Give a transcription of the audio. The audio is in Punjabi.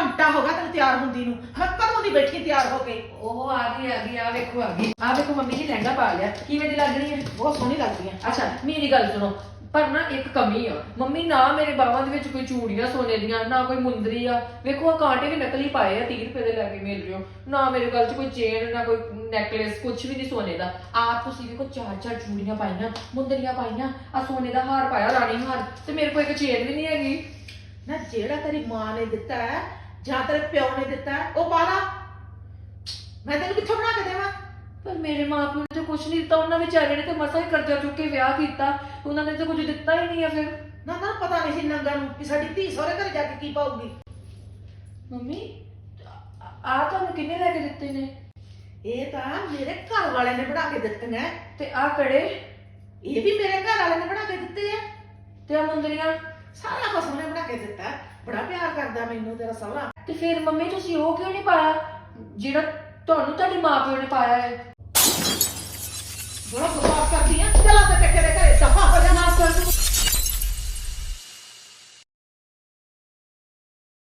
ਘੰਟਾ ਹੋ ਗਿਆ ਤੈਨੂੰ ਤਿਆਰ ਹੁੰਦੀ ਨੂੰ। ਮੈਂ ਕਦੋਂ ਦੀ ਬੈਠੀ ਤਿਆਰ ਹੋ ਕੇ? ਉਹ ਆ ਗਈ ਆ ਗਈ ਆ ਵੇਖੋ ਆ ਗਈ। ਆ ਵੇਖੋ ਮੰਮੀ ਜੀ ਲਹਿੰਗਾ ਪਾ ਲਿਆ। ਕਿਵੇਂ ਦੀ ਲੱਗ ਰਹੀ ਹੈ ਬਹੁਤ ਸੋਹਣੀ ਲੱਗਦੀ ਆ। ਅੱਛਾ ਮੇਰੀ ਗੱਲ ਸੁਣੋ ਪਰ ਨਾ ਇੱਕ ਕਮੀ ਆ। ਮੰਮੀ ਨਾ ਮੇਰੇ ਬਾਹਾਂ ਦੇ ਵਿੱਚ ਕੋਈ ਚੂੜੀਆਂ ਸੋਨੇ ਦੀਆਂ ਨਾ ਕੋਈ ਮੁੰਦਰੀ ਆ। ਵੇਖੋ ਆ ਕਾਂਟੇ ਵੀ ਨਕਲੀ ਪਾਏ ਆ 30 ਰੁਪਏ ਦੇ ਲੈ ਕੇ ਮਿਲ ਰਿਓ ਨਾ ਮੇਰੇ ਗਲ 'ਚ ਕੋਈ ਚੇਨ ਨਾ ਕੋਈ ਨੈਕਲੇਸ ਕੁਝ ਵੀ ਨਹੀਂ ਸੋਨੇ ਦਾ। ਆਪ ਤੁਸੀਂ ਵੇਖੋ ਚਾਰ ਚਾਰ ਚੂੜੀਆਂ ਪਾਈਆਂ ਮੁੰਦਰੀਆਂ ਪਾਈਆਂ। ਆ ਸੋਨੇ ਦਾ ਹਾਰ ਪਾਇਆ ਰਾਣੀ ਹਾਰ। ਤੇ ਮੇਰੇ ਕੋਲ ਇੱਕ ਚੇਨ ਵੀ ਨਹੀਂ ਹੈਗੀ। ਨਾ ਜਿਹੜਾ ਤੇਰੀ ਮਾਂ ਨੇ ਦਿੱਤਾ ਹੈ ਜਾਂ ਤੇਰੇ ਪਿਓ ਨੇ ਦਿੱਤਾ ਹੈ, ਉਹ ਪਾ ਲਾ ਮੈਂ ਤੈਨੂੰ ਕਿੱਥੋਂ ਬਣਾ ਕੇ ਦੇਵਾਂ? ਪਰ ਮੇਰੇ ਮਾਪਿਆਂ ਨੇ ਤਾਂ ਕੁਝ ਨਹੀਂ ਦਿੱਤਾ ਉਹਨਾਂ ਵਿਚਾਰੇ ਨੇ ਤੇ ਮਸਾ ਹੀ ਕਰਜ਼ਾ ਚੁੱਕ ਕੇ ਵਿਆਹ ਕੀਤਾ। ਉਹਨਾਂ ਨੇ ਤਾਂ ਕੁਝ ਦਿੱਤਾ ਹੀ ਨਹੀਂ ਆ ਫਿਰ। ਨਾ ਨਾ ਪਤਾ ਨਹੀਂ ਸੀ ਨੰਗਾ ਨੂੰ ਕਿ ਸਾਡੀ ਧੀ ਸਹੁਰੇ ਘਰ ਜਾ ਕੇ ਕੀ ਪਾਉਗੀ ਮੰਮੀ ਆ ਤੁਹਾਨੂੰ ਕਿੰਨੇ ਲੈ ਕੇ ਦਿੱਤੇ ਨੇ? ਇਹ ਤਾਂ ਮੇਰੇ ਘਰ ਵਾਲੇ ਨੇ ਬਣਾ ਕੇ ਦਿੱਤੀਆਂ ਤੇ ਆ ਕੜੇ ਇਹ ਵੀ ਮੇਰੇ ਘਰ ਵਾਲੇ ਨੇ ਬਣਾ ਕੇ ਦਿੱਤੇ ਆ। ਤੇ ਆ ਮੁੰਦਰੀਆਂ? ਸਾਰਾ ਕੁਝ ਉਹਨੇ ਬਣਾ ਕੇ ਦਿੱਤਾ। ਬੜਾ ਪਿਆਰ ਕਰਦਾ ਮੈਨੂੰ ਤੇਰਾ ਸਹੁਰਾ। ਤੇ ਫਿਰ ਮੰਮੀ ਤੁਸੀਂ ਉਹ ਕਿਉਂ ਨਹੀਂ ਪਾਇਆ? ਜਿਹੜਾ ਤੁਹਾਨੂੰ ਤੁਹਾਡੇ ਮਾਪਿਓ ਨੇ ਪਾਇਆ ਹੈ। ਬੜਾ